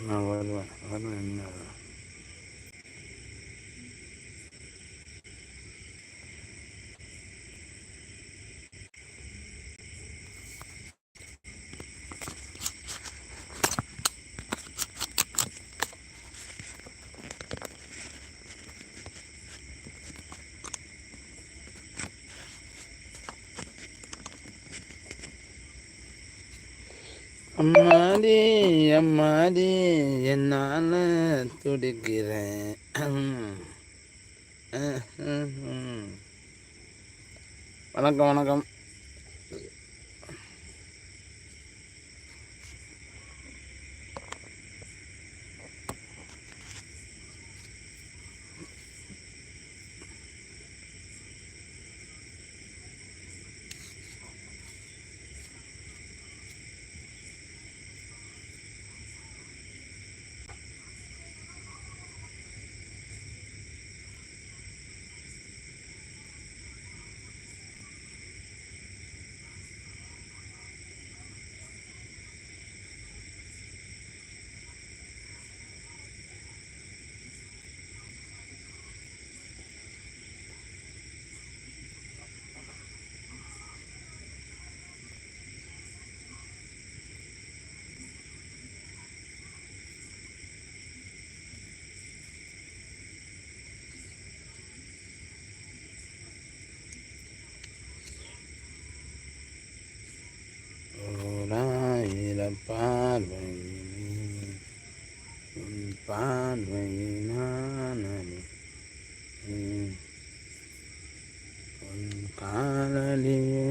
நான் வருவேன். வருவேன். என்ன துடிக்கிறேன் வணக்கம் வணக்கம் ஓராயிரம் பார்வை உன் பார்வையினான் உன் காலடியே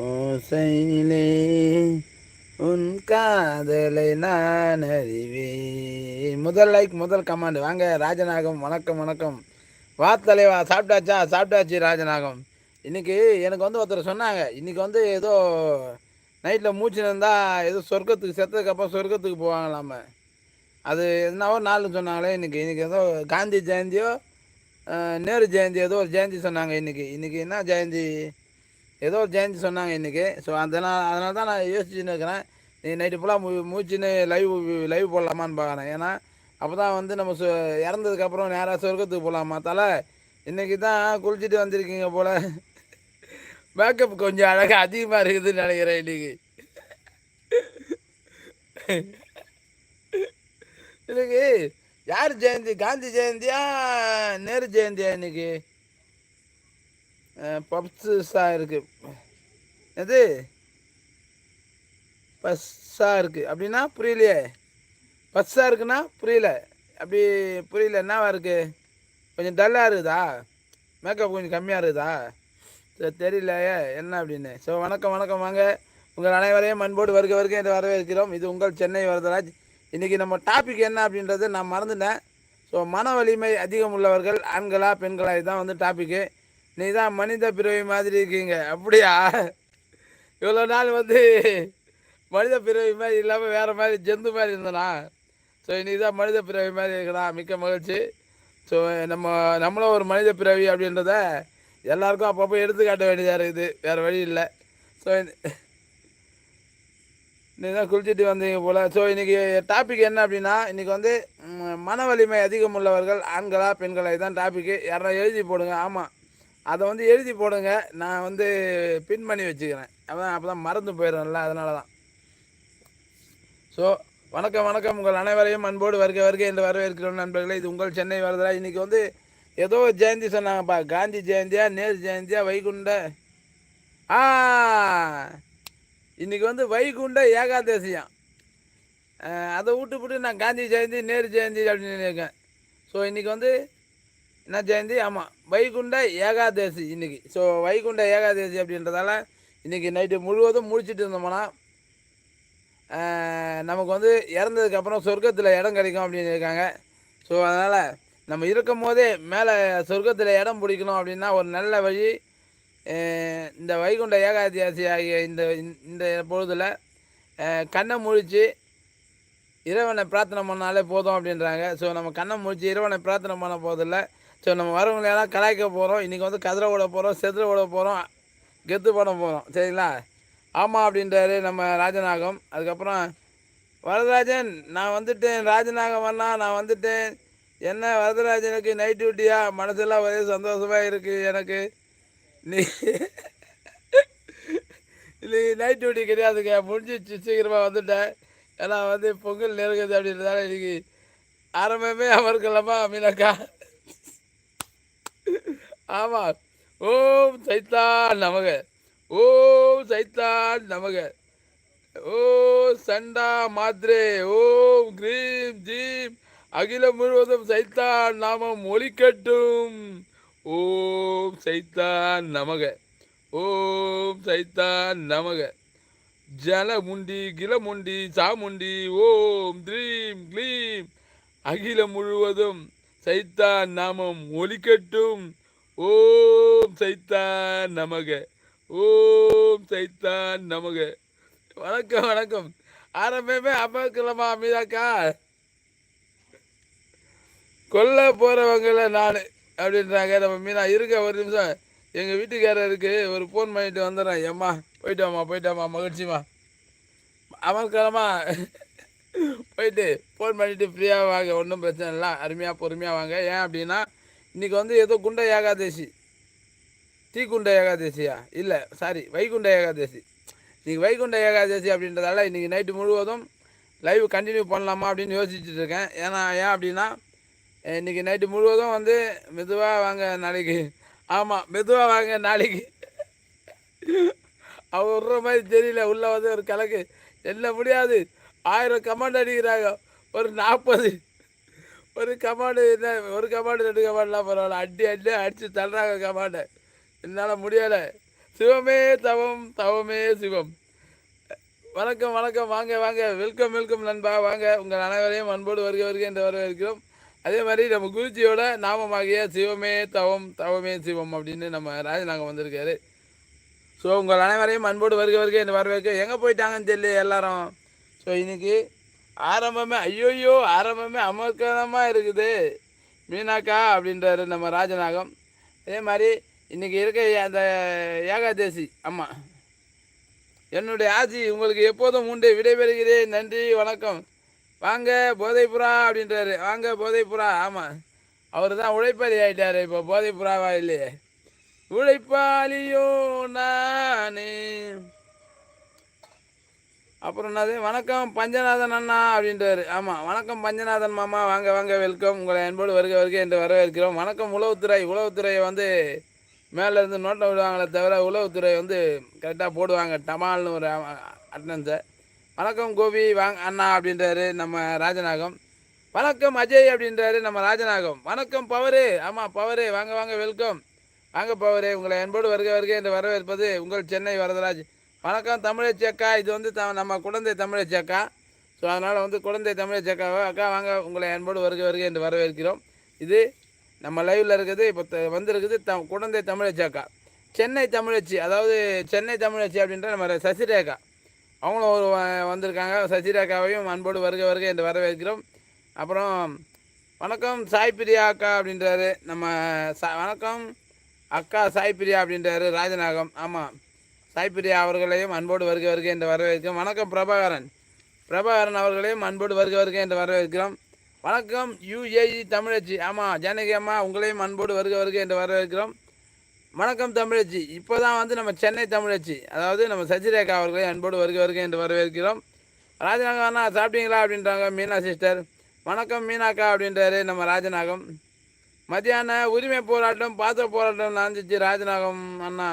ஓசையிலே உன் காதலை நான் அறிவேன். முதல் லைக் முதல் கமாண்ட் வாங்க ராஜநாகம் வணக்கம் வணக்கம். வா தலைவா சாப்பிட்டாச்சா? சாப்பிட்டாச்சு ராஜநாகம். இன்னைக்கு எனக்கு வந்து ஒருத்தர் சொன்னாங்க. இன்றைக்கி வந்து ஏதோ நைட்டில் மூச்சு இருந்தால் ஏதோ சொர்க்கத்துக்கு செத்ததுக்கப்புறம் சொர்க்கத்துக்கு போவாங்களாம அது என்னவோ நாள் சொன்னாங்களே இன்னைக்கு. இன்றைக்கி ஏதோ காந்தி ஜெயந்தியோ நேரு ஜெயந்தி ஏதோ ஒரு ஜெயந்தி சொன்னாங்க இன்னைக்கு. இன்னைக்கு என்ன ஜெயந்தி? ஏதோ ஒரு ஜெயந்தி சொன்னாங்க இன்னைக்கு. ஸோ அதனால் அதனால தான் நான் யோசிச்சுன்னு இருக்கிறேன். நீ நைட்டு ஃபுல்லாக மூ மூச்சுன்னு லைவ் லைவ் போடலாமான்னு பார்க்குறேன். ஏன்னா அப்போ தான் வந்து நம்ம சொ இறந்ததுக்கப்புறம் நேராக சொர்க்கத்துக்கு போகலாமா தலை இன்னைக்கு தான் குளிச்சுட்டு வந்திருக்கீங்க போல். மேக்கப் கொஞ்சம் அழகாக அதிகமாக இருக்குதுன்னு நினைக்கிறேன் இன்னைக்கு. இன்னைக்கு யார் ஜெயந்தி காந்தி ஜெயந்தியா நேரு ஜெயந்தியா இன்னைக்கு பப்ஸா இருக்கு எது பஸ்ஸா இருக்கு அப்படின்னா புரியலையே பஸ்ஸா இருக்குன்னா புரியல அப்படி புரியல என்னவா இருக்கு கொஞ்சம் டல்லாக இருக்குதா மேக்கப் கொஞ்சம் கம்மியாக இருக்குதா சரி தெரியலையே என்ன அப்படின்னு ஸோ வணக்கம் வணக்கம் வாங்க உங்கள் அனைவரையும் மண்போடு வருக வருக என்று வரவேற்கிறோம் இது உங்கள் சென்னை வரதராஜ் இன்றைக்கி நம்ம டாபிக் என்ன அப்படின்றத நான் மறந்துட்டேன். ஸோ மன வலிமை அதிகம் உள்ளவர்கள் ஆண்களா பெண்களா இதுதான் வந்து டாப்பிக்கு நீ தான் மனித பிறவி மாதிரி இருக்கீங்க. அப்படியா? இவ்வளோ நாள் வந்து மனித பிறவி மாதிரி இல்லாமல் வேறு மாதிரி ஜந்து மாதிரி இருந்தனா? ஸோ இன்றைக்கி தான் மனித பிறவி மாதிரி இருக்கலாம் மிக்க மகிழ்ச்சி. ஸோ நம்ம நம்மளும் ஒரு மனித பிறவி அப்படின்றத எல்லாருக்கும் அப்பப்போ எடுத்துக்காட்ட வேண்டியதாக இருக்குது. வேறு வழி இல்லை. ஸோ நீ தான் குளிச்சுட்டு வந்தீங்க போல். ஸோ இன்றைக்கி டாபிக் என்ன அப்படின்னா இன்றைக்கி வந்து மன வலிமை அதிகம் உள்ளவர்கள் ஆண்களா பெண்களா இதுதான் டாப்பிக்கு யாரா எழுதி போடுங்க. ஆமாம் அதை வந்து எழுதி போடுங்க. நான் வந்து பின் பண்ணி வச்சுக்கிறேன். அதான் அப்போ தான் மறந்து போயிடுறேன்ல அதனால தான் ஸோ வணக்கம் வணக்கம். உங்கள் அனைவரையும் அன்போடு வருக வருகை என்று வரவேற்கிறோம் நண்பர்களே. இது உங்கள் சென்னை வரதா இன்றைக்கி வந்து ஏதோ ஜெயந்தி சொன்னாங்கப்பா. காந்தி ஜெயந்தியா நேரு ஜெயந்தியா வைகுண்ட ஆ! இன்றைக்கி வந்து வைகுண்ட ஏகாதசியம். அதை விட்டுப்புட்டு நான் காந்தி ஜெயந்தி நேரு ஜெயந்தி அப்படின்னு இருக்கேன் ஸோ இன்றைக்கி வந்து என்ன ஜெயந்தி? ஆமாம் வைகுண்ட ஏகாதசி இன்றைக்கி ஸோ வைகுண்ட ஏகாதசி அப்படின்றதால இன்றைக்கி நைட்டு முழுவதும் முடிச்சுட்டு இருந்தோம்னா நமக்கு வந்து இறந்ததுக்கப்புறம் சொர்க்கத்தில் இடம் கிடைக்கும் அப்படின்னு இருக்காங்க ஸோ அதனால் நம்ம இருக்கும் போதே மேலே சொர்க்கத்தில் இடம் பிடிக்கணும் அப்படின்னா ஒரு நல்ல வழி இந்த வைகுண்ட ஏகாதியாசி ஆகிய இந்த இந்த பொழுதில் கண்ணை முழித்து இறைவனை பிரார்த்தனை பண்ணாலே போதும் அப்படின்றாங்க. ஸோ நம்ம கண்ணை முழித்து இறைவனை பிரார்த்தனை பண்ண போதில்ல ஸோ நம்ம வரவங்களெல்லாம் கலாய்க்க போகிறோம் இன்றைக்கி வந்து கதிரை விட போகிறோம் செதிர விட போகிறோம் கெத்து பண்ண போகிறோம் சரிங்களா? ஆமாம் அப்படின்றாரு நம்ம ராஜநாகம். அதுக்கப்புறம் வரதராஜன் நான் வந்துட்டேன் ராஜநாகம் அண்ணா நான் வந்துட்டேன். என்ன வரதராஜனுக்கு நைட் டியூட்டியாக மனசெல்லாம் ஒரே சந்தோஷமாக இருக்குது எனக்கு. நீ இல்லை நைட் டியூட்டி கிடையாதுங்க. முடிஞ்சிச்சு சீக்கிரமாக வந்துட்டேன். ஏன்னா வந்து பொங்கல் நெருங்குது அப்படின்றதால இன்னைக்கு ஆரம்பமே அமர்க்கலாமா மீனாக்கா. ஆமாம் ஓம் சைத்தான் நமக. ஓம் சைத்தான் நமக. ஓ சண்டா மாத்ரே. ஓம் கிரீம் ஜீம். அகிலம் முழுவதும் சைத்தான் நாமம் ஒலிக்கட்டும். ஓம் சைத்தான் நமக. ஓம் சைத்தான் நமக. ஜலமுண்டி கிலமுண்டி சாமுண்டி ஓம் த்ரீம் க்ளீம். அகிலம் முழுவதும் சைத்தான் நாமம் ஒலிக்கட்டும். ஓம் சைத்தான் நமக. ஓம் சைத்தான் நமக. வணக்கம் வணக்கம். ஆரம்பமே அமர்க்கலமா அமீதாக்கா? கொல்ல போகிறவங்கள நான். அப்படின்றாங்க. நம்ம மீனா இருக்க ஒரு நிமிஷம். எங்கள் வீட்டுக்காரருக்கு ஒரு ஃபோன் பண்ணிட்டு வந்துடுறேன். ஏம்மா போயிட்டோம்மா போயிட்டோம்மா மகிழ்ச்சிமா அமர்கலமா போயிட்டு ஃபோன் பண்ணிவிட்டு ஃப்ரீயாக வாங்க ஒன்றும் பிரச்சனை இல்லை. அருமையாக பொறுமையாக வாங்க. ஏன் அப்படின்னா இன்றைக்கி வந்து ஏதோ குண்ட ஏகாதசி. தீக்குண்ட ஏகாதசியா? இல்லை சாரி வைகுண்ட ஏகாதசி. இன்றைக்கி வைகுண்ட ஏகாதசி அப்படின்றதால இன்றைக்கி நைட்டு முழுவதும் லைவ் கண்டினியூ பண்ணலாமா அப்படின்னு யோசிச்சுட்டு இருக்கேன். ஏன்னா ஏன் அப்படின்னா இன்றைக்கி நைட்டு முழுவதும் வந்து மெதுவாக வாங்க நாளைக்கு. ஆமாம் மெதுவாக வாங்க நாளைக்கு. அவர் விட்ற மாதிரி தெரியல. உள்ளே வந்து ஒரு கலக்கு. என்ன முடியாது. ஆயிரம் கமாண்ட் அடிக்கிறாங்க. ஒரு நாற்பது ஒரு கமாண்டு என்ன ஒரு கமாண்டு ரெண்டு கமாண்டெலாம் பரவாயில்ல. அடி அடி அடித்து தள்ளுறாங்க கமாண்டை என்னால் முடியலை. சிவமே தவம் தவமே சிவம். வணக்கம் வணக்கம். வாங்க வாங்க. வெல்கம் வெல்கம் நண்பா. வாங்க. உங்கள் அனைவரையும் அன்போடு வருக வருக என்று வரவேற்கிறோம். அதே மாதிரி நம்ம குருஜியோட நாமமாகிய சிவமே தவம் தவமே சிவம் அப்படின்னு நம்ம ராஜநாகம் வந்திருக்காரு. ஸோ உங்கள் அனைவரையும் அன்போடு வருக வருக என்று வரவேற்க எங்கே போயிட்டாங்கன்னு தெரியல எல்லாரும். ஸோ இன்னைக்கு ஆரம்பமே ஐயோயோ ஆரம்பமே அமர்க்கதமாக இருக்குது. மீனாக்கா அப்படின்றாரு நம்ம ராஜநாகம் அதே மாதிரி இன்றைக்கி இருக்க அந்த ஏகாதேசி ஆமாம் என்னுடைய ஆசி உங்களுக்கு எப்போதும் உண்டு விடைபெறுகிறேன். நன்றி வணக்கம். வாங்க போதைப்புறா அப்படின்றாரு. வாங்க போதைப்புறா ஆமாம் அவர் தான் உழைப்பாளி ஆகிட்டார் இப்போ போதைப்புறாவா இல்லையே உழைப்பாளியோ நானே. அப்புறம் என்னது? வணக்கம் பஞ்சநாதன் அண்ணா அப்படின்றாரு. ஆமாம் வணக்கம் பஞ்சநாதன் மாமா. வாங்க வாங்க வெல்கம். உங்களை என்போடு வருக வருக என்று வரவேற்கிறோம். வணக்கம் உளவுத்துறை. உளவுத்துறையை வந்து மேலேருந்து நோட்டம் விடுவாங்களே தவிர உளவுத்துறை வந்து கரெக்டாக போடுவாங்க. டமால்னு ஒரு அட்டனன்ஸை வணக்கம் கோபி வாங் அண்ணா அப்படின்றாரு நம்ம ராஜநாகம். வணக்கம் அஜய் அப்படின்றாரு நம்ம ராஜநாகம். வணக்கம் பவரு. ஆமாம் பவரு. வாங்க வாங்க வெல்கம். வாங்க பவரு. உங்களை என்போடு வருக வருக என்று வரவேற்பது உங்கள் சென்னை வரதராஜ். வணக்கம் தமிழச்சி அக்கா. இது வந்து த நம்ம குழந்தை தமிழச்சி அக்கா. ஸோ அதனால் வந்து குழந்தை தமிழச்சி அக்காவை? அக்கா வாங்க உங்களை என்போடு வருக வருக என்று வரவேற்கிறோம். இது நம்ம லைவில் இருக்குது. இப்போ வந்திருக்குது த குழந்தை தமிழச்சி அக்கா. சென்னை தமிழச்சி அதாவது சென்னை தமிழச்சி அப்படின்ற நம்ம சசிரேகா. அவங்களும் ஒரு வ- வந்திருக்காங்க. சசிராக்காவையும் அன்போடு வருக வருக என்று வரவேற்கிறோம். அப்புறம் வணக்கம் சாய் பிரியா அக்கா அப்படின்றாரு. நம்ம சா வணக்கம் அக்கா சாய் பிரியா அப்படின்றாரு ராஜநாகம். ஆமாம் சாய் பிரியா அவர்களையும் அன்போடு வருக வருக என்று வரவேற்கிறோம். வணக்கம் பிரபாகரன். பிரபாகரன் அவர்களையும் அன்போடு வருக வருக என்று வரவேற்கிறோம். வணக்கம் யுஏஇ தமிழச்சி. ஆமாம் ஜானகி அம்மா உங்களையும் அன்போடு வருக வருக என்று வரவேற்கிறோம். வணக்கம் தமிழச்சி. இப்போ தான் வந்து நம்ம சென்னை தமிழச்சி. அதாவது நம்ம சஜிரேகா அவர்களை அன்போடு வருக வருக என்று வரவேற்கிறோம். ராஜநாகம் அண்ணா சாப்பிட்டீங்களா அப்படின்றாங்க மீனா சிஸ்டர். வணக்கம் மீனாக்கா அப்படின்றாரு நம்ம ராஜநாகம். மத்தியான உரிமை போராட்டம் பாத்திர போராட்டம் நடந்துச்சு ராஜநாகம் அண்ணா.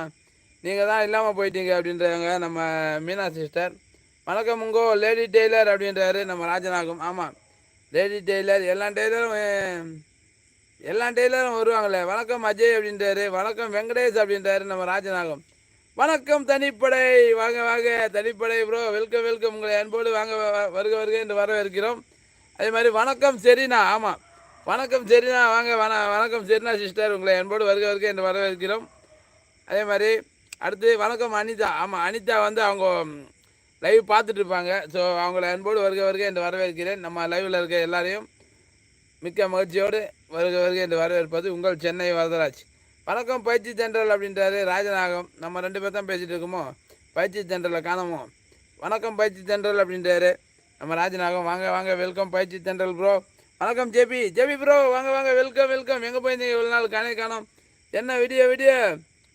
நீங்கள் தான் இல்லாமல் போயிட்டீங்க அப்படின்றாங்க நம்ம மீனா சிஸ்டர். வணக்கம் உங்கோ லேடி டெய்லர் அப்படின்றாரு நம்ம ராஜநாகம். ஆமாம் லேடி டெய்லர் எல்லா டெய்லரும் எல்லா டெய்லரும் வருவாங்களே. வணக்கம் அஜய் அப்படின்றாரு. வணக்கம் வெங்கடேஷ் அப்படின்றாரு நம்ம ராஜநாகம். வணக்கம் தனிப்படை. வாங்க வாங்க. தனிப்படை ப்ரோ வெல்கம் வெல்கம் உங்களை அன்போடு வாங்க வ- வருக வருக என்று வரவேற்கிறோம். அதே மாதிரி வணக்கம் செரினா. ஆமாம் வணக்கம் செரினா. வாங்க வண வணக்கம் செரினா சிஸ்டர் உங்களை அன்போடு வருக வருக என்று வரவேற்கிறோம். அதே மாதிரி அடுத்து வணக்கம் அனிதா. ஆமாம் அனிதா வந்து அவங்க லைவ் பார்த்துட்டு இருப்பாங்க. ஸோ அவங்கள அன்போடு வருக வருக என்று வரவேற்கிறேன். நம்ம லைவில் இருக்க எல்லாரையும். மிக்க மகிழ்ச்சியோடு வருக வருக என்று வரவேற்பது உங்கள் சென்னை வரதராஜ். வணக்கம் பயிற்சி தென்றல் அப்படின்றாரு ராஜநாகம். நம்ம ரெண்டு பேர் தான் பேசிகிட்டு இருக்கோமோ? பயிற்சி தென்றலை காணமோ? வணக்கம் பயிற்சி தென்றல் அப்படின்றாரு. நம்ம ராஜநாகம் வாங்க வாங்க வெல்கம் பயிற்சி தென்றல் ப்ரோ வணக்கம் ஜேபி ஜேபி ப்ரோ வாங்க வாங்க வெல்கம் வெல்கம். எங்கே போயிருந்தீங்க இவ்வளோ நாள்? காணே காணோம். என்ன விடிய விடிய?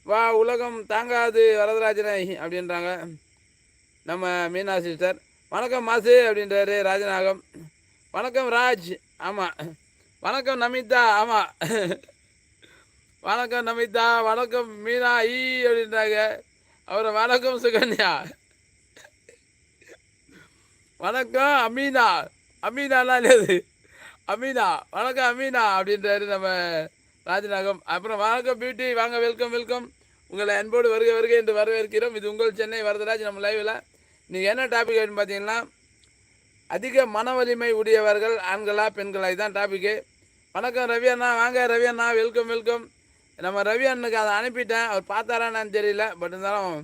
வா உலகம் தாங்காது வரதராஜனை அப்படின்றாங்க நம்ம மீனா சிஸ்டர். வணக்கம் மாசு அப்படின்றாரு ராஜநாகம். வணக்கம் ராஜ். ஆமாம் வணக்கம் நமிதா ஆமாம் வணக்கம் நமிதா வணக்கம் மீனா ஈ அப்படின்றாங்க. அப்புறம் வணக்கம் சுகன்யா. வணக்கம் அமீனா. அமீனாலாம் இல்லையாது அமீனா. வணக்கம் அமீனா அப்படின்றாரு நம்ம ராஜநாகம். அப்புறம் வணக்கம் பியூட்டி வாங்க வெல்கம் வெல்கம் உங்களை அன்போடு வருக வருக என்று வரவேற்கிறோம். இது உங்கள் சென்னை வரதராஜ் நம்ம லைவில் நீங்கள் என்ன டாபிக் அப்படின்னு பார்த்தீங்கன்னா அதிக மன வலிமை உடையவர்கள் ஆண்களா பெண்களா இதுதான் டாபிக்கு வணக்கம் ரவி அண்ணா வாங்க ரவி அண்ணா வெல்கம் வெல்கம் நம்ம ரவி அண்ணனுக்கு அதை அனுப்பிட்டேன். அவர் பார்த்தாரான்னு தெரியல பட் இருந்தாலும்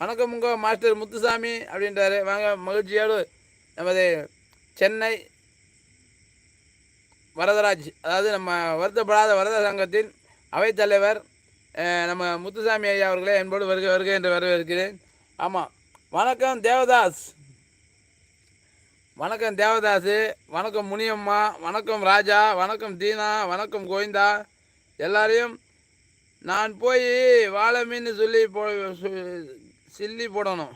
வணக்கம் உங்க மாஸ்டர் முத்துசாமி அப்படின்றாரு. வாங்க மகிழ்ச்சியோடு நமது சென்னை வரதராஜ் அதாவது நம்ம வருத்தப்படாத வரத சங்கத்தின் அவைத்தலைவர் நம்ம முத்துசாமி ஐயா அவர்களே என்போடு வருக வருக என்று வரவேற்கிறேன். ஆமாம் வணக்கம் தேவதாஸ். வணக்கம் தேவதாசு வணக்கம் முனியம்மா வணக்கம் ராஜா வணக்கம் தீனா வணக்கம் கோவிந்தா. எல்லாரையும் நான் போய் வாழை மீன் சொல்லி போ சில்லி போடணும்.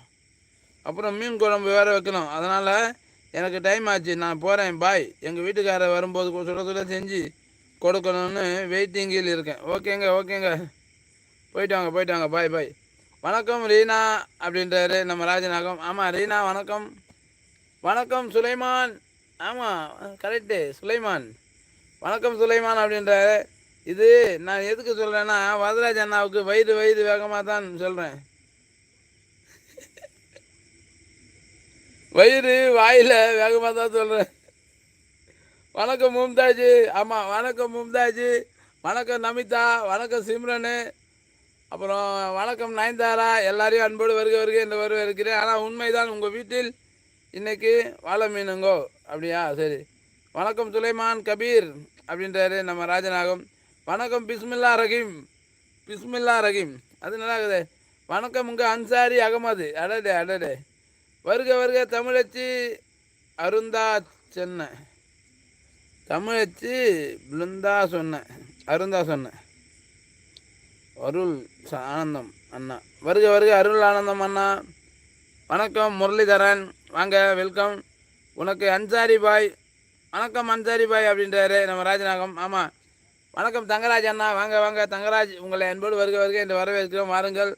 அப்புறம் மீன் குழம்பு வேறு வைக்கணும். அதனால் எனக்கு டைம் ஆச்சு. நான் போகிறேன் பாய் எங்கள் வீட்டுக்காரர் வரும்போது சுட சுட செஞ்சு கொடுக்கணும்னு வெயிட்டிங்கில் இருக்கேன். ஓகேங்க ஓகேங்க. போயிட்டு வாங்க போயிட்டு வாங்க. பாய் பாய் வணக்கம் ரீனா அப்படின்றாரு நம்ம ராஜநாகம். ஆமாம் ரீனா வணக்கம். வணக்கம் சுலைமான். ஆமாம் கரெக்டு சுலைமான். வணக்கம் சுலைமான் அப்படின்றாரு. இது நான் எதுக்கு சொல்கிறேன்னா வரதராஜ் அண்ணாவுக்கு வயிறு வயிறு வேகமாக தான் சொல்கிறேன் வயிறு வாயில் வேகமாக தான் சொல்கிறேன் வணக்கம் மும்தாஜ். ஆமாம் வணக்கம் மும்தாஜ். வணக்கம் நமிதா வணக்கம் சிம்ரனு. அப்புறம் வணக்கம் நயன்தாரா. எல்லாரையும் அன்போடு வருக வருக என்று இருக்கிறேன் ஆனால் உண்மைதான் உங்கள் வீட்டில் இன்றைக்கி வாழை மீனுங்கோ? அப்படியா? சரி. வணக்கம் சுலைமான் கபீர் அப்படின்றாரு நம்ம ராஜநாகம். வணக்கம் பிஸ்மில்லா ரஹீம். பிஸ்மில்லா ரஹீம். அது நல்லா இருக்குது. வணக்கம் உங்கள் அன்சாரி அகமது. அடடே அடடே. வருக வருக தமிழச்சி அருந்தா சென்னை. தமிழச்சி பிருந்தா சொன்னேன் அருந்தா சொன்னேன் அருள் ஆனந்தம் அண்ணா. வருக வருக அருள் ஆனந்தம் அண்ணா. வணக்கம் முரளிதரன். வாங்க வெல்கம் உனக்கு அன்சாரி பாய். வணக்கம் அன்சாரி பாய் அப்படின்றாரு நம்ம ராஜநாகம். ஆமாம் வணக்கம் தங்கராஜ் அண்ணா. வாங்க வாங்க தங்கராஜ். உங்களை அன்போடு வருக வருக என்று வரவேற்கிறோம். வாருங்கள்.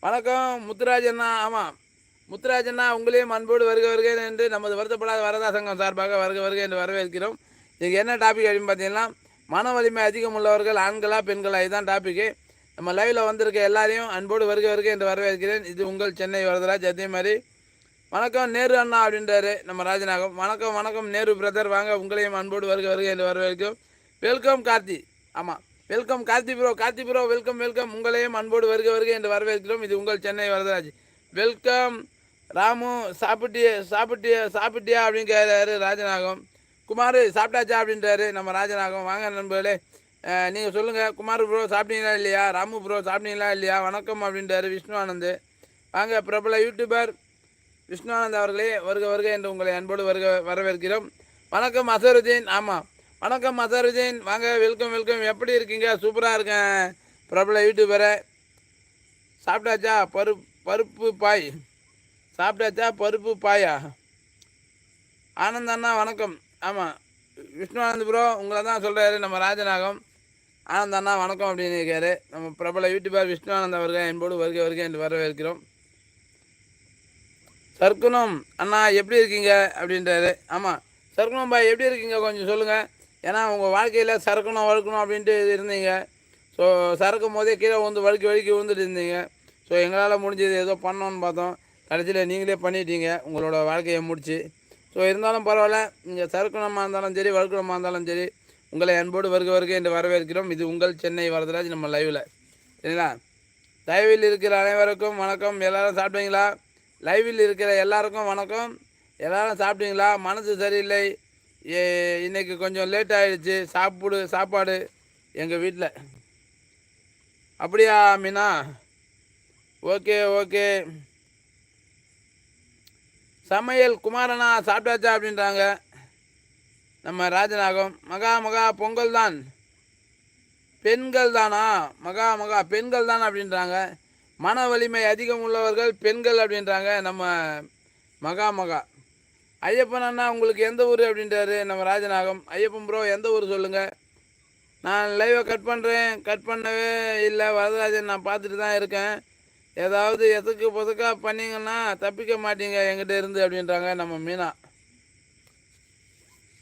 வணக்கம் முத்துராஜ் அண்ணா. ஆமாம் முத்துராஜ் அண்ணா உங்களையும் அன்போடு வருக வருக என்று நமது வருத்தப்படாத வரதா சங்கம் சார்பாக வருக வருக என்று வரவேற்கிறோம். இதுக்கு என்ன டாபிக் அப்படின்னு பார்த்தீங்கன்னா மன வலிமை அதிகம் உள்ளவர்கள் ஆண்களா பெண்களா? இதுதான் டாப்பிக்கு நம்ம லைவில் வந்திருக்க எல்லாரையும் அன்போடு வருக வருக என்று வரவேற்கிறேன். இது உங்கள் சென்னை வரதராஜ். அதே மாதிரி வணக்கம் நேரு அண்ணா அப்படின்றாரு. நம்ம ராஜநாகம். வணக்கம் வணக்கம் நேரு பிரதர் வாங்க உங்களையும் அன்போடு வருக வருக என்று வரவேற்கும். வெல்கம் கார்த்தி. ஆமாம் welcome Karthi bro Karthi bro welcome welcome உங்களையும் அன்போடு வருக வருக என்று வரவேற்கிறோம். இது உங்கள் சென்னை வரதராஜ். வெல்கம் ராமு சாப்பிட்டிய சாப்பிட்டிய சாப்பிட்டியா அப்படின்னு கேட்குறாரு ராஜநாகம். குமார் சாப்பிட்டாச்சா அப்படின்றாரு நம்ம ராஜநாகம். வாங்க நண்பர்களே. நீங்கள் சொல்லுங்கள் குமார் ப்ரோ சாப்பிட்டீங்களா இல்லையா? ராமு ப்ரோ சாப்பிட்டீங்களா இல்லையா? வணக்கம் அப்படின்றாரு விஷ்ணு ஆனந்த். வாங்க பிரபல யூடியூபர் விஷ்ணுவானந்த அவர்களே வருக வருக என்று உங்களை அன்போடு வருக வரவேற்கிறோம். வணக்கம் அசருதீன் ஆமாம் வணக்கம் அசருதீன் வாங்க வெல்கம் வெல்கம் எப்படி இருக்கீங்க? சூப்பராக இருக்கேன். பிரபல யூடியூபரை சாப்பிட்டாச்சா? பரு பருப்பு பாய். சாப்பிட்டாச்சா? பருப்பு பாயா? ஆனந்த் அண்ணா வணக்கம். ஆமாம் விஷ்ணு ப்ரோ உங்களை தான் சொல்கிறாரு நம்ம ராஜநாகம். ஆனந்த் அண்ணா வணக்கம் அப்படின்னு இருக்காரு. நம்ம பிரபல யூடியூபர் விஷ்ணுவானந்த் அவர்கள் என்போடு வருக வருகை என்று வரவேற்கிறோம். சர்க்குணம். அண்ணா எப்படி இருக்கீங்க? அப்படின்றாரு. ஆமாம் சர்க்குணம் பாய் எப்படி இருக்கீங்க? கொஞ்சம் சொல்லுங்கள் ஏன்னா உங்கள் வாழ்க்கையில் சறுக்கணும் வழுக்கணும் அப்படின்ட்டு இருந்தீங்க. ஸோ சறுக்கும் போதே கீழே வந்து வழுக்கி வழுக்கி விழுந்துட்டு இருந்தீங்க. ஸோ எங்களால் முடிஞ்சது ஏதோ பண்ணோன்னு பார்த்தோம். கடைசியில் நீங்களே பண்ணிட்டீங்க. உங்களோட வாழ்க்கையை முடிச்சு. ஸோ இருந்தாலும் பரவாயில்ல. நீங்கள் சரக்குணமாக இருந்தாலும் சரி வழுக்கணமாக இருந்தாலும் சரி உங்களை அன்போடு வருக வருக என்று வரவேற்கிறோம். இது உங்கள் சென்னை வரதராஜ் நம்ம லைவில். சரிங்களா? லைவில் இருக்கிற அனைவருக்கும் வணக்கம். எல்லாரும் சாப்பிட்டீங்களா? லைவில் இருக்கிற எல்லாருக்கும் வணக்கம். எல்லோரும் சாப்பிட்டீங்களா? மனசு சரியில்லை. ஏ கொஞ்சம் லேட் ஆகிடுச்சு சாப்பிடு சாப்பாடு எங்கள் வீட்டில் அப்படியா மீனா? Okay okay. சமையல் குமாரனா சாப்பிட்டாச்சா அப்படின்றாங்க. நம்ம ராஜநாகம். மகா மகா பொங்கல் தான் பெண்கள் தானா மகா மகா பெண்கள் தான் அப்படின்றாங்க. மன வலிமை அதிகம் உள்ளவர்கள் பெண்கள் அப்படின்றாங்க நம்ம மகா மகா. ஐயப்பன் அண்ணா உங்களுக்கு எந்த ஊர் அப்படின்றாரு நம்ம ராஜநாகம். ஐயப்பன் ப்ரோ எந்த ஊர் சொல்லுங்கள் நான் லைவை கட் பண்ணுறேன் கட் பண்ணவே இல்லை. வரதராஜன் நான் பார்த்துட்டு தான் இருக்கேன். ஏதாவது எதுக்கு பொதுக்கா பண்ணீங்கன்னா தப்பிக்க மாட்டீங்க எங்கிட்ட இருந்து அப்படின்றாங்க நம்ம மீனா.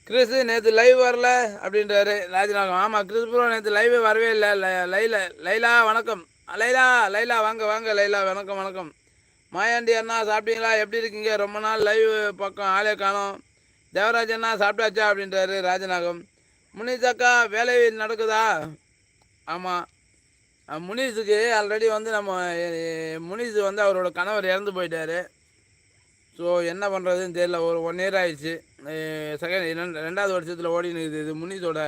கிறிஸ் நேற்று லைவ் வரல அப்படின்றாரு ராஜநாகம். ஆமாம் கிறிஸ் ப்ரோ நேற்று லைவே வரவே இல்லை. லைல லைலா வணக்கம். லைலா லைலா வாங்க வாங்க லைலா வணக்கம் வணக்கம். மாயாண்டி அண்ணா சாப்பிட்டீங்களா? எப்படி இருக்கீங்க? ரொம்ப நாள் லைவ் பக்கம் ஆளே காணோம். தேவராஜ் அண்ணா சாப்பிட்டாச்சா? அப்படின்றாரு ராஜநாகம். முனிஸ் அக்கா வேலை நடக்குதா? ஆமாம் முனிஸுக்கு ஆல்ரெடி வந்து நம்ம முனிஸ் வந்து அவரோட கணவர் இறந்து போயிட்டாரு. ஸோ என்ன பண்ணுறதுன்னு தெரியல. ஒரு ஒன் இயர் ஆயிடுச்சு. செகண்ட் ரெண்டு ரெண்டாவது வருஷத்தில் ஓடி இது முனிஸோட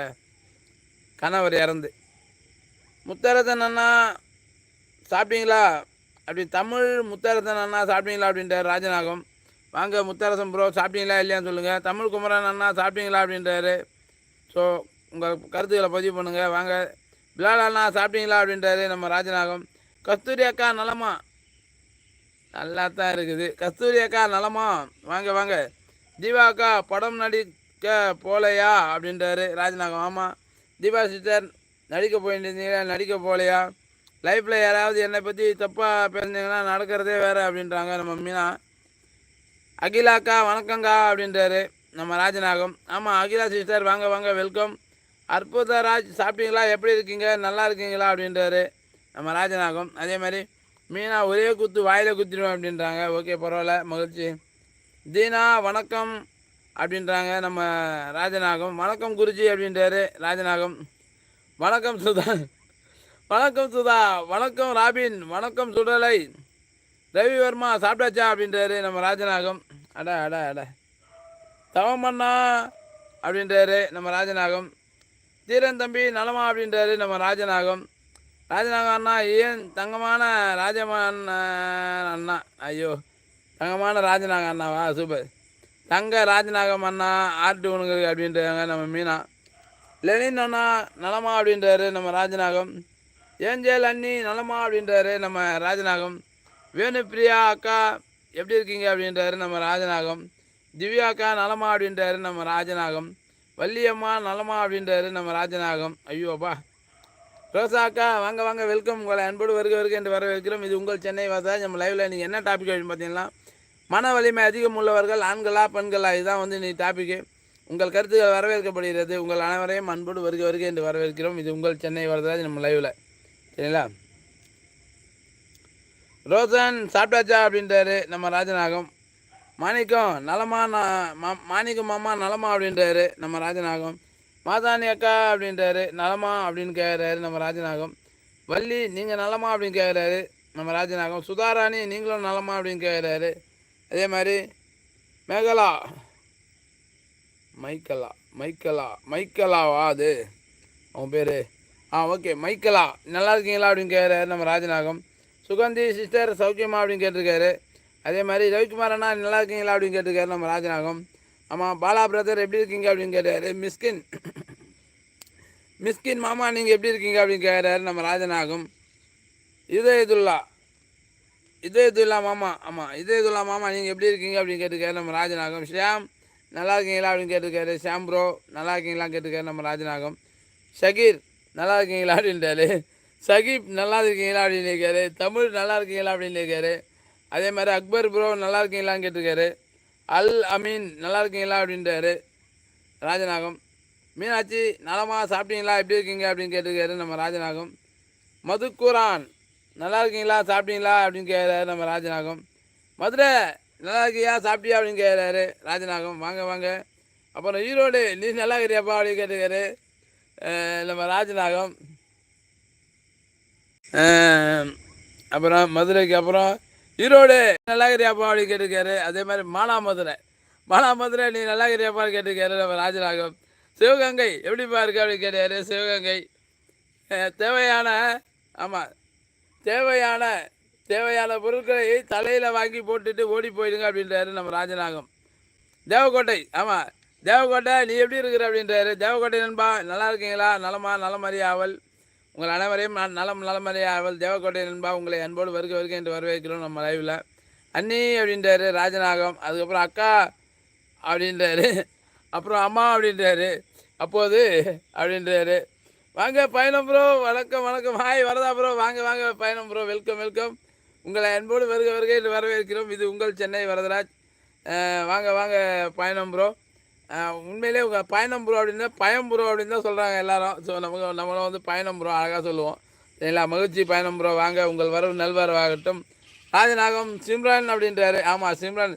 கணவர் இறந்து. முத்தரசன் அண்ணா சாப்பிட்டீங்களா? அப்படி தமிழ் முத்தரசன் அண்ணா சாப்பிட்டீங்களா? அப்படின்றார் ராஜநாகம். வாங்க முத்தரசன் ப்ரோ சாப்பிட்டீங்களா? இல்லையான்னு சொல்லுங்கள் தமிழ் குமரன் அண்ணா சாப்பிட்டீங்களா? அப்படின்றாரு. ஸோ உங்கள் கருத்துக்களை பதிவு பண்ணுங்கள் வாங்க. பிலால் அண்ணா சாப்பிட்டீங்களா? அப்படின்றாரு நம்ம ராஜநாகம். கஸ்தூரி அக்கா நலமா? நல்லா தான் இருக்குது. கஸ்தூரி அக்கா நலமா? வாங்க வாங்க. தீபா அக்கா படம் நடிக்க போலையா? அப்படின்றாரு ராஜநாகம். ஆமாம் தீபா சிஸ்டர் நடிக்க போயிருந்தீங்களா? நடிக்க போகலையா லைஃப்பில் யாராவது என்னை பற்றி தப்பாக பேசுனீங்கன்னா நடக்கிறதே வேறு அப்படின்றாங்க நம்ம மீனா. அகிலாக்கா வணக்கங்கா அப்படின்றாரு நம்ம ராஜநாகம். ஆமாம் அகிலா சிஸ்டர் வாங்க வாங்க வெல்கம் அற்புத ராஜ் சாப்பிட்டீங்களா? எப்படி இருக்கீங்க? நல்லா இருக்கீங்களா? அப்படின்றாரு நம்ம ராஜநாகம். அதே மாதிரி மீனா ஒரே குத்து வாயில் குத்திடுவேன் அப்படின்றாங்க. ஓகே பரவாயில்ல மகிழ்ச்சி. தீனா வணக்கம் அப்படின்றாங்க நம்ம ராஜநாகம். வணக்கம் குருஜி அப்படின்றாரு ராஜநாகம். வணக்கம் சுதா வணக்கம் சுதா வணக்கம் ராபின் வணக்கம் சுடலை. ரவிவர்மா சாப்பிட்டாச்சா அப்படின்றாரு நம்ம ராஜநாகம். அட அட அட. தவமண்ணா அப்படின்றாரு நம்ம ராஜநாகம். தீரன் தம்பி நலமா அப்படின்றாரு நம்ம ராஜநாகம். ராஜநாகம் அண்ணா ஏன் தங்கமான ராஜமான் அண்ணா? ஐயோ தங்கமான ராஜநாகம் அண்ணாவா? சூப்பர். தங்க ராஜநாகம் அண்ணா ஆர்டி உனக்கு அப்படின்றாங்க நம்ம மீனா. லெனின் அண்ணா நலமா அப்படின்றாரு நம்ம ராஜநாகம். ஏஞ்சல் அண்ணி நலமா அப்படின்றாரு நம்ம ராஜநாகம். வேணுப்பிரியா அக்கா எப்படி இருக்கீங்க அப்படின்றாரு நம்ம ராஜநாகம். திவ்யா அக்கா நலமா அப்படின்றாரு நம்ம ராஜநாகம். வள்ளியம்மா நலமா அப்படின்றாரு நம்ம ராஜநாகம். ஐயோப்பா ரோசா அக்கா வாங்க வாங்க வெல்கம் உங்களை அன்போடு வருக வருக என்று வரவேற்கிறோம். இது உங்கள் சென்னை வாசா. நம்ம லைவில் நீங்கள் என்ன டாபிக் அப்படின்னு பார்த்தீங்கன்னா மன வலிமை அதிகம் உள்ளவர்கள் ஆண்களா பெண்களா? இதுதான் வந்து நீ டாப்பிக்கு உங்கள் கருத்துக்கள் வரவேற்கப்படுகிறது. உங்கள் அனைவரையும் அன்போடு வருக வருக என்று வரவேற்கிறோம். இது உங்கள் சென்னை வரதாஜ் நம்ம லைவில் சரிங்களா? ரோசன் சாப்பிட்டாச்சா அப்படின்றாரு நம்ம ராஜநாகம். மாணிக்கம் நலமா நான் மாணிக்கம் மாமா நலமா அப்படின்றாரு நம்ம ராஜநாகம். மாதாணி அக்கா அப்படின்றாரு நலமா அப்படின்னு கேட்குறாரு நம்ம ராஜநாகம். வள்ளி நீங்கள் நலமா அப்படின்னு கேட்குறாரு நம்ம ராஜநாகம். சுதாராணி நீங்களும் நலமா அப்படின்னு கேட்குறாரு அதே மாதிரி மேகலா மைக்கலா மைக்கலா மைக்கலாவா அது அவன் பேர் ஆ ஓகே. மைக்கலா நல்லா இருக்கீங்களா அப்படின்னு கேட்குறாரு நம்ம ராஜநாகம். சுகந்தி சிஸ்டர் சௌக்கியமா அப்படின்னு கேட்டிருக்காரு. அதே மாதிரி ரவிக்குமார் அண்ணா நல்லா இருக்கீங்களா அப்படின்னு கேட்டிருக்காரு நம்ம ராஜநாகம். ஆமாம் பாலா பிரதர் எப்படி இருக்கீங்க அப்படின்னு கேட்டார். மிஸ்கின் மிஸ்கின் மாமா நீங்கள் எப்படி இருக்கீங்க அப்படின்னு கேட்குறாரு நம்ம ராஜநாகம். இதே இதுல்லா இதே இதுல்லா மாமா ஆமாம் இதே இதுல்லா மாமா நீங்கள் எப்படி இருக்கீங்க அப்படின்னு கேட்டிருக்காரு நம்ம ராஜநாகம். ஷியாம் நல்லா இருக்கீங்களா அப்படின்னு கேட்டிருக்காரு. ஷியாம் ப்ரோ நல்லா இருக்கீங்களா கேட்டிருக்காரு நம்ம ராஜநாகம். ஷகீர் நல்லா இருக்கீங்களா அப்படின்ட்டாரு. சகீப் நல்லா இருக்கீங்களா அப்படின்னு கேட்காரு தமிழ் நல்லா இருக்கீங்களா அப்படின்னு கேட்காரு அதே மாதிரி அக்பர் ப்ரோ நல்லா இருக்கீங்களான்னு கேட்டிருக்காரு. அல் அமீன் நல்லா இருக்கீங்களா அப்படின்றாரு ராஜநாகம். மீனாட்சி நலமாக சாப்பிட்டீங்களா? எப்படி இருக்கீங்க? அப்படின்னு கேட்டிருக்காரு நம்ம ராஜநாகம். மதுக்குரான் நல்லா இருக்கீங்களா சாப்பிட்டீங்களா? அப்படின்னு கேட்குறாரு நம்ம ராஜநாகம். மதுரை நல்லா இருக்கியா சாப்பிட்டியா? அப்படின்னு கேட்குறாரு ராஜநாகம். வாங்க வாங்க. அப்புறம் ஈரோடு நீ நல்லா இருக்கிறியாப்பா அப்படின்னு கேட்டிருக்காரு. நம்ம ராஜநாகம். அப்புறம் மதுரைக்கு அப்புறம் ஈரோடு. நல்லாகிரியாப்பா அப்படி அப்படின்னு கேட்டிருக்காரு. அதே மாதிரி மானா மதுரை. மானா மதுரை நீ நல்லாகிரியாப்பான்னு கேட்டிருக்காரு நம்ம ராஜநாகம். சிவகங்கை எப்படிப்பா இருக்கு அப்படின்னு கேட்டார் சிவகங்கை. தேவையான ஆமாம் தேவையான தேவையான பொருட்களை தலையில் வாங்கி போட்டுட்டு ஓடி போயிடுங்க அப்படின்றாரு நம்ம ராஜநாகம். தேவக்கோட்டை ஆமாம் தேவக்கோட்டை நீ எப்படி இருக்கிற அப்படின்றாரு. தேவக்கோட்டை நண்பா நல்லா இருக்கீங்களா? நலமா நலமறியாவல். ஆவல் உங்கள் அனைவரையும் நான் நலம் நலமறி ஆவல் தேவக்கோட்டை நண்பா உங்களை அன்போடு வருக வருக என்று வரவேற்கிறோம் நம்ம லைவில் அண்ணி அப்படின்றாரு ராஜநாகம். அதுக்கப்புறம் அக்கா அப்படின்றாரு. அப்புறம் அம்மா அப்படின்றாரு. அப்போது அப்படின்றாரு. வாங்க பயணம் ப்ரோ வணக்கம் வணக்கம். ஹாய் வரதா ப்ரோ வாங்க வாங்க பயணம் ப்ரோ வெல்கம் வெல்கம் உங்களை அன்போடு வருக வருகை என்று வரவேற்கிறோம். இது உங்கள் சென்னை வரதராஜ். வாங்க வாங்க பயணம் ப்ரோ உண்மையிலே உங்கள் பயணம் ப்ரோ அப்படின்னா பயம் ப்ரோ அப்படின்னு தான் சொல்கிறாங்க எல்லாரும். ஸோ நமக்கு நம்மளும் வந்து பயணம் ப்ரோ அழகாக சொல்லுவோம். சரிங்களா மகிழ்ச்சி பயணம் ப்ரோ வாங்க. உங்கள் வரவு நல்வரவாகட்டும். ராஜநாகம் சிம்ரான் அப்படின்றாரு. ஆமாம் சிம்ரான்.